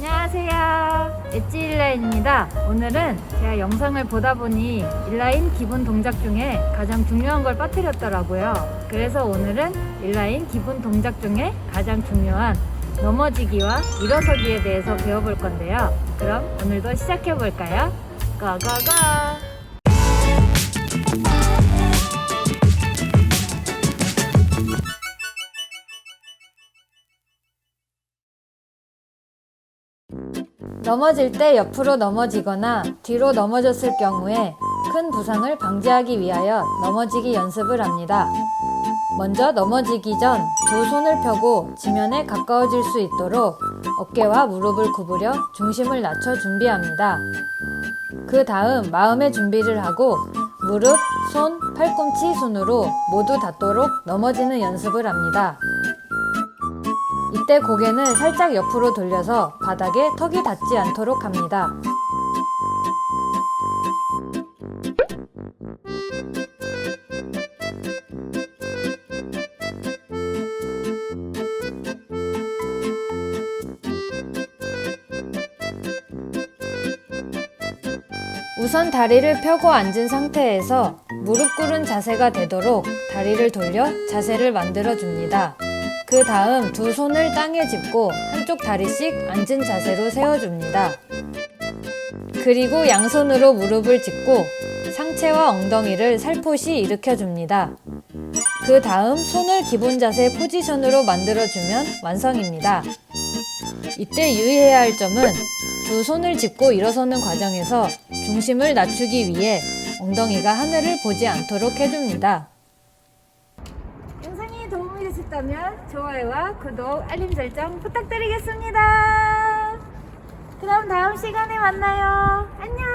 안녕하세요. 엣지 일라인입니다. 오늘은 제가 영상을 보다 보니 일라인 기본 동작 중에 가장 중요한 걸 빠뜨렸더라고요. 그래서 오늘은 일라인 기본 동작 중에 가장 중요한 넘어지기와 일어서기에 대해서 배워볼 건데요. 그럼 오늘도 시작해 볼까요? 고고고! 넘어질 때 옆으로 넘어지거나 뒤로 넘어졌을 경우에 큰 부상을 방지하기 위하여 넘어지기 연습을 합니다. 먼저 넘어지기 전 두 손을 펴고 지면에 가까워질 수 있도록 어깨와 무릎을 구부려 중심을 낮춰 준비합니다. 그 다음 마음의 준비를 하고 무릎, 손, 팔꿈치 손으로 모두 닿도록 넘어지는 연습을 합니다. 이때 고개는 살짝 옆으로 돌려서 바닥에 턱이 닿지 않도록 합니다. 우선 다리를 펴고 앉은 상태에서 무릎 꿇은 자세가 되도록 다리를 돌려 자세를 만들어 줍니다. 그 다음 두 손을 땅에 짚고 한쪽 다리씩 앉은 자세로 세워줍니다. 그리고 양손으로 무릎을 짚고 상체와 엉덩이를 살포시 일으켜줍니다. 그 다음 손을 기본 자세 포지션으로 만들어주면 완성입니다. 이때 유의해야 할 점은 두 손을 짚고 일어서는 과정에서 중심을 낮추기 위해 엉덩이가 하늘을 보지 않도록 해줍니다. 도움이 되셨다면 좋아요와 구독, 알림 설정 부탁드리겠습니다. 그럼 다음 시간에 만나요. 안녕!